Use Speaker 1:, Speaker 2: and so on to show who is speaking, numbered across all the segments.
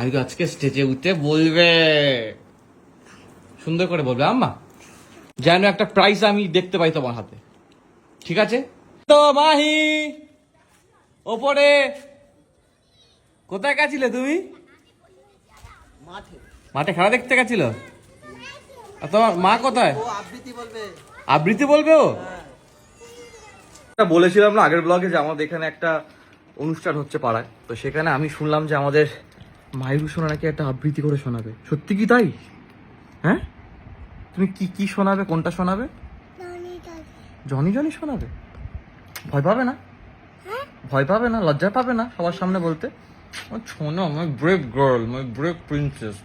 Speaker 1: মাহিরু আজকে স্টেজে উঠে বলবে। সুন্দর করে বলবে আম্মা। যেন একটা প্রাইজ আমি দেখতে পাই তোমার হাতে। ঠিক আছে? তো মাহি ওপরে। কোথায় গেছিলে তুমি?
Speaker 2: মাঠে
Speaker 1: মাঠে খেলা দেখতে গেছিল? তোমার মা কোথায়?
Speaker 2: ও আবৃত্তি বলবে।
Speaker 1: আবৃত্তি বলবে ও? বলেছিলাম না আগের ব্লগে যে আমাদের এখানে একটা অনুষ্ঠান হচ্ছে পাড়ায়। তো সেখানে আমি শুনলাম যে আমাদের মায়ুর শোনা নাকি একটা আবৃত্তি করে শোনাবে। সত্যি কি তাই? হ্যাঁ? তুমি কি কি শোনাবে? কোনটা শোনাবে? Johnny Johnny. শোনাবে? ভয় পাবে না? ভয় পাবে না? লজ্জা পাবে না সবার সামনে বলতে? শোনো my brave girl my brave princess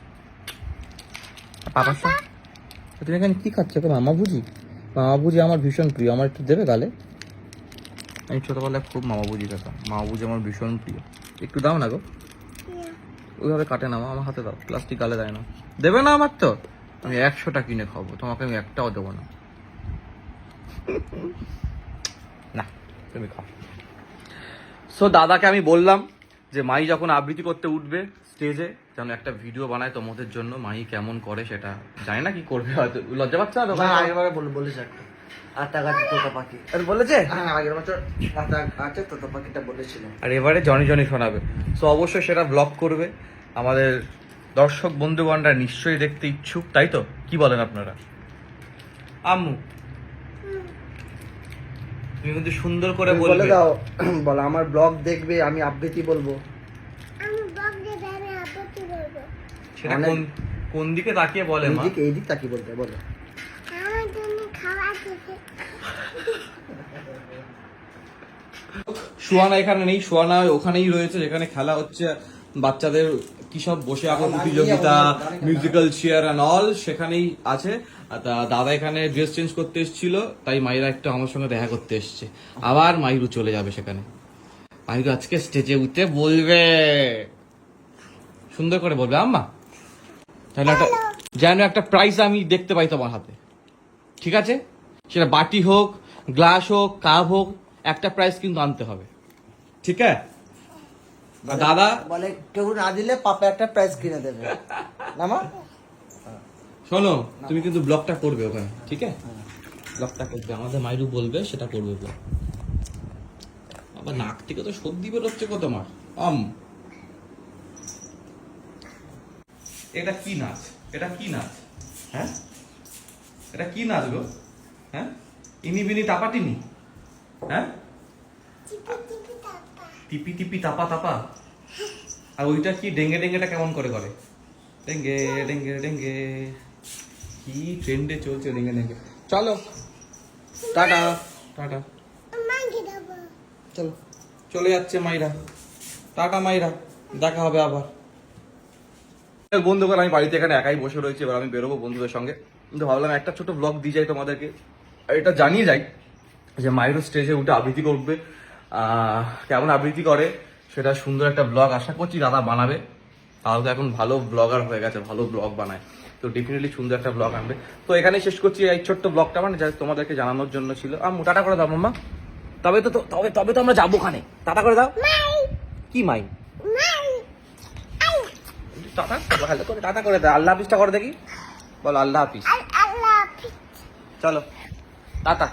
Speaker 1: পাপার সঙ্গে তুমি এখানে কি খাচ্ছ? গো মামা বুঝি? মামা বুঝি আমার ভীষণ প্রিয়। আমার একটু দেবে গালে? আমি ছোটবেলায় খুব মামা বুঝি খেতাম মামা বুঝি আমার ভীষণ প্রিয়। একটু দাও না গো। ওইভাবে কাটে না আমার হাতে দাও। প্লাস্টিক গালে দেয় না। দেবে না আমার তো? আমি একশোটা কিনে খাব, তোমাকে আমি একটাও দেবো না। না, তুমি খাও। সো দাদাকে আমি বললাম যে, মাই যখন আবৃত্তি করতে উঠবে স্টেজে যেন একটা ভিডিও বানায় তোমাদের জন্য, মাই কেমন করে সেটা, জানি না কি করবে হয়তো। লজ্জা পাচ্ছে
Speaker 2: না
Speaker 1: ওখানে-
Speaker 2: বলে বলেছে একটা। আটটা গাছে তোতা পাখি।
Speaker 1: আর বলেছে?
Speaker 2: হ্যাঁ আগের বছর আটটা গাছে তোতা পাখিটা বলেছিল।
Speaker 1: আর এবারে জনি জনি শোনাবে। সো অবশ্যই সেটা ব্লগ করবে। আমাদের দর্শক বন্ধুগণরা নিশ্চয়ই দেখতে ইচ্ছুক তাই তো? কি বলেন আপনারা? আম্মু তুমি কিন্তু সুন্দর করে
Speaker 2: বলে দাও বলো আমার ব্লগ দেখবে আমি আবৃত্তি বলব।
Speaker 1: সেটা কোন কোন দিকে তাকিয়ে বলে মা?
Speaker 2: এইদিক এইদিক তাকি বলতে বলো
Speaker 3: আমার জন্য খাবার দিতে
Speaker 1: সুয়ানা এখানে নেই সুয়ানা ওখানেই রয়েছে যেখানে খেলা হচ্ছে। বাচ্চাদের কি সব বসে আঁকো প্রতিযোগিতা মিউজিক্যাল চেয়ার অ্যান্ড অল সেখানেই আছে। তা- দাদা এখানে ড্রেস চেঞ্জ করতে এসেছিল তাই মাইরা একটু আমার সঙ্গে দেখা করতে এসছে। আবার মাইরু চলে যাবে সেখানে। মাইরু আজকে স্টেজে উঠে বলবে। সুন্দর করে বলবে আম্মা। যেন একটা যেন একটা প্রাইজ আমি দেখতে পাই তোমার হাতে। ঠিক আছে? সেটা বাটি হোক গ্লাস হোক কাপ হোক একটা প্রাইজ কিন্তু আনতে হবে। ঠিক আছে? দাদা?
Speaker 2: বলে কেউ না দিলে পাপা একটা প্রাইজ কিনে দেবে। না মা
Speaker 1: শোনো তুমি কিন্তু ব্লগটা করবে ওখানে ঠিক আছে? ব্লগটা করবে আমাদের মাইরু বলবে সেটা করবে ব্লগ আবার নাক থেকে তো সর্দি বেরোচ্ছে কত তোমার আম। এটা কি নাচ? এটা কি নাচ? হ্যাঁ? এটা কি নাচ গো? হ্যাঁ? ইনি বিনি হ্যাঁ?
Speaker 3: চিপি চিপি টাকা
Speaker 1: টিপি টিপি তাপা তাপা? আর ওইটা কি ডেঙ্গে ডেঙ্গেটা কেমন করে করে? ডেঙ্গে ডেঙ্গে ডেঙ্গে। কি ট্রেন্ডে চলছে ডেঙ্গে ডেঙ্গে। চলো। টাটা। টাটা।
Speaker 2: চলো।
Speaker 1: চলে যাচ্ছে মাইরা। টাটা মাইরা। দেখা হবে আবার। বন্ধুগণ আমি বাড়িতে এখানে একাই বসে রয়েছি এবার আমি বেরোবো বন্ধুদের সঙ্গে। কিন্তু ভাবলাম একটা ছোট ব্লগ দিয়ে যাই তোমাদেরকে। এটা জানিয়ে যাই যে মাইরো স্টেজে উঠে আবৃত্তি করবে। কেমন আবৃত্তি করে সেটা সুন্দর একটা ব্লগ আশা করছি দাদা বানাবে। তাও তো এখন ভালো ব্লগার হয়ে গেছে ভালো ব্লগ বানায়। তো ডেফিনেটলি সুন্দর একটা ব্লগ আনবে। তো এখানে শেষ করছি এই ছোট্ট ব্লগটা মানে যা তোমাদেরকে জানানোর জন্য ছিল। আর টাটা করে দাও মাম্মা। তবে তো তবে তবে তো আমরা যাব ওখানে। টাটা করে দাও। কি মাই?
Speaker 3: মাই।
Speaker 1: টাটা ভালো করে টাটা করে দাও। আল্লাহ হাফিজটা করে দেখি। বলো
Speaker 3: আল্লাহ হাফিজ।
Speaker 1: চলো। টাটা